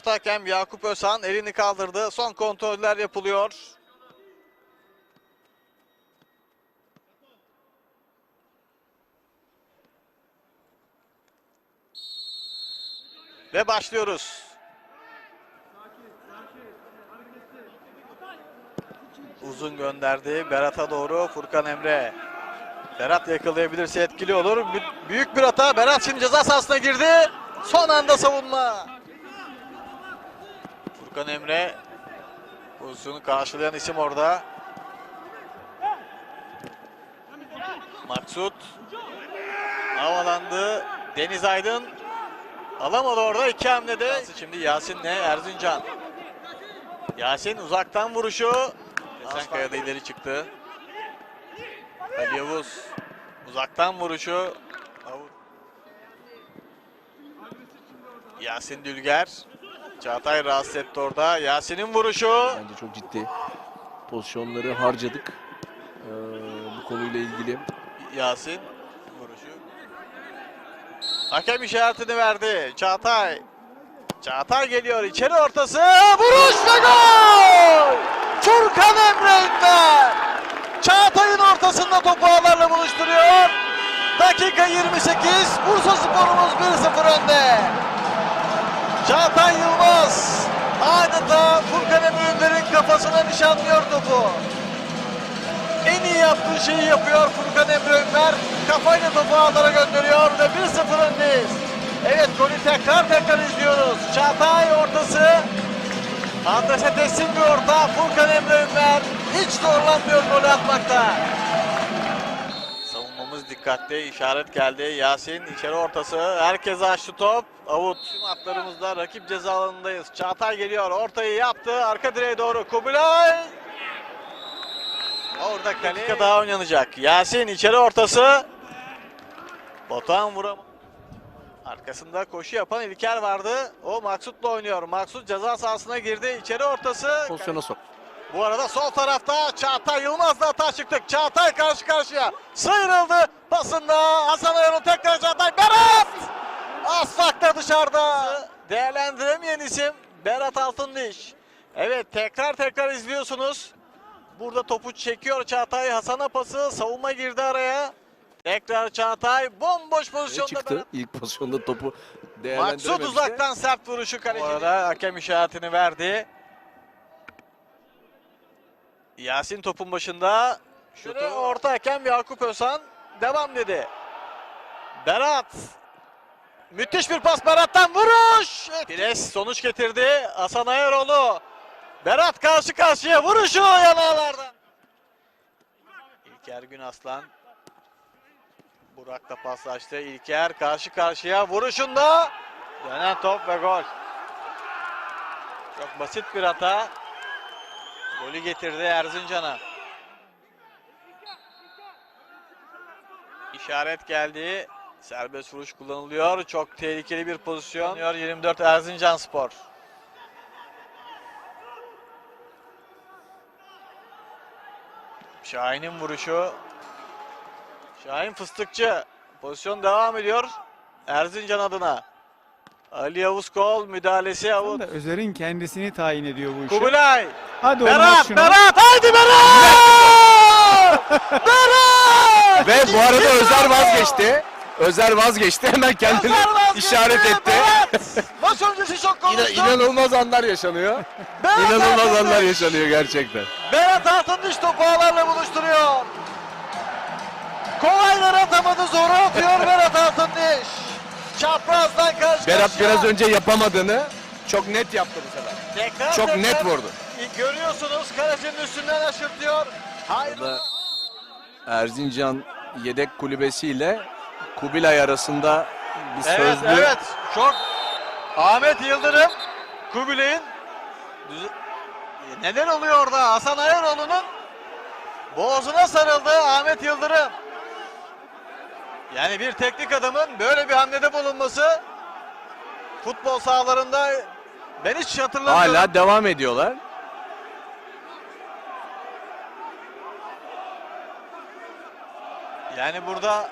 Orta hakem Yakup Özhan elini kaldırdı. Son kontroller yapılıyor. Ve başlıyoruz. Uzun gönderdi. Berat'a doğru Furkan Emre. Berat yakalayabilirse etkili olur. Bü- Büyük bir hata. Berat şimdi ceza sahasına girdi. Son anda savunma. Furkan Emre pozisyonu karşılayan isim orada. Maksut havalandı. Deniz Aydın alamadı orada iki hamlede. Şimdi Yasin'le Erzincan. Yasin uzaktan vuruşu. Esenkaya da ileri çıktı. Ali Yavuz uzaktan vuruşu. Yasin Dülger. Çağatay rahatsız etti orada. Yasin'in vuruşu. Bence çok ciddi pozisyonları harcadık. Ee, bu konuyla ilgili Yasin vuruşu. Hakem işaretini verdi. Çağatay. Çağatay geliyor. içeri ortası. Vuruş ve gol! Furkan Emre Ünver. Çağatay'ın ortasında topu ağlarla buluşturuyor. Dakika 28. Bursa Spor'umuz 1-0 önde. Çağatay Yılmaz adeta Furkan Emre kafasına nişanlıyor topu. En iyi yaptığı şeyi yapıyor Furkan Emre Ünver. Kafayla topu ağlara gönderiyor ve 1-0 öndeyiz. Evet golü tekrar tekrar izliyoruz. Çağatay ortası. Andres'e teslim bir orta. Furkan Emre Ünver hiç zorlanmıyor golü atmakta. Dikkatli. işaret geldi. Yasin içeri ortası. Herkese açtı top. Avut. Tüm atlarımızda rakip ceza alanındayız. Çağatay geliyor. Ortayı yaptı. Arka direğe doğru. Kubilay. Orada kale. Dakika daha oynanacak. Yasin içeri ortası. Batuhan vuramadı. Arkasında koşu yapan İlker vardı. O Maksut'la oynuyor. Maksut ceza sahasına girdi. İçeri ortası. pozisyona sok. Bu arada sol tarafta Çağatay Yılmaz'la hata çıktık. Çağatay karşı karşıya. Sıyrıldı. Pasında Hasan Ayan'ın tekrar Çağatay. Berat! Aslak'ta dışarıda. Değerlendiremeyen isim Berat Altındiş. Evet tekrar tekrar izliyorsunuz. Burada topu çekiyor Çağatay. Hasan'a pası. Savunma girdi araya. Tekrar Çağatay. Bomboş pozisyonda çıktı. Berat. İlk pozisyonda topu değerlendiremedi. Maksut uzaktan sert vuruşu kaleci. Bu arada hakem işaretini verdi. Yasin topun başında. Şutu orta hakem Yakup Özhan devam dedi. Berat. Müthiş bir pas Berat'tan vuruş. Pires sonuç getirdi. Hasan Ayaroğlu. Berat karşı karşıya vuruşu yanağlardan. İlker Günaslan. Burak da paslaştı. İlker karşı karşıya vuruşunda dönen top ve gol. Çok basit bir hata. Golü getirdi Erzincan'a. İşaret geldi. Serbest vuruş kullanılıyor. Çok tehlikeli bir pozisyon. 24 Erzincan Spor. Şahin'in vuruşu. Şahin Fıstıkçı. Pozisyon devam ediyor. Erzincan adına. Ali Yavuz Kol müdahalesi Avut. Özer'in kendisini tayin ediyor bu işe. Kubilay. Hadi Berat, şunu. Berat, haydi Berat! Berat! Ve bu arada Özer vazgeçti. Özer vazgeçti. Hemen kendini Özer vazgeçti, işaret etti. Berat! Maç öncesi şok İna, konuştu. inanılmaz anlar yaşanıyor. Berat İnanılmaz Altındiş. anlar yaşanıyor gerçekten. Berat Altındiş topu ağlarla buluşturuyor. Kolayları atamadı, zoru atıyor Berat Altındiş. Çaprazdan karşı Berat karşıya. biraz önce yapamadığını çok net yaptı bu sefer. Tekrar çok tekrar net vurdu. Görüyorsunuz kalecinin üstünden aşırtıyor. Hayır. Burada Erzincan yedek kulübesiyle Kubilay arasında bir Evet, sözlü evet. Çok Ahmet Yıldırım Kubilay'ın düz- neler oluyor orada? Hasan Ayaroğlu'nun boğazına sarıldı Ahmet Yıldırım. Yani bir teknik adamın böyle bir hamlede bulunması futbol sahalarında ben hiç hatırlamıyorum. hala devam ediyorlar. Yani burada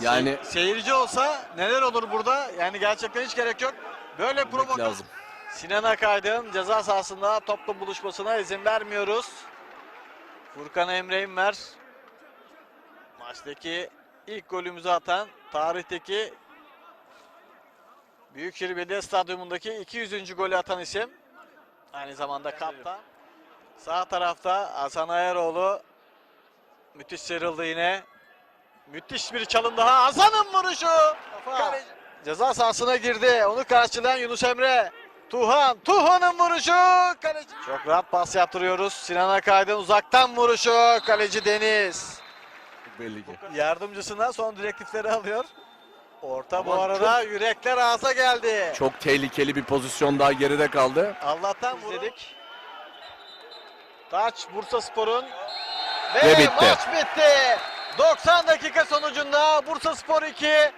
Yani se- seyirci olsa neler olur burada? Yani gerçekten hiç gerek yok. Böyle provokasyon. Sinan Akaydın ceza sahasında topla buluşmasına izin vermiyoruz. Furkan Emre İnver maçtaki ilk golümüzü atan tarihteki Büyükşehir Belediye Stadyumundaki 200. golü atan isim. Aynı zamanda kaptan. Sağ tarafta Hasan Ayaroğlu müthiş sıyrıldı yine. Müthiş bir çalım daha. Hasan'ın vuruşu. Kaleci- Ceza sahasına girdi. Onu karşılayan Yunus Emre. Tuhan. Tuhan'ın vuruşu. Kaleci. Çok rahat pas yaptırıyoruz. Sinan Akaydın uzaktan vuruşu. Kaleci Deniz. Belli ki. Yardımcısından son direktifleri alıyor. Orta bu Aman arada yürekler ağza geldi. Çok tehlikeli bir pozisyon daha geride kaldı. Allah'tan izledik. Taç Bursa Spor'un ve, Ve bitti. maç bitti. 90 dakika sonucunda Bursa Spor 2,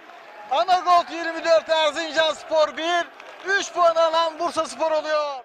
Anagolt 24 Erzincan Spor 1, 3 puan alan Bursa Spor oluyor.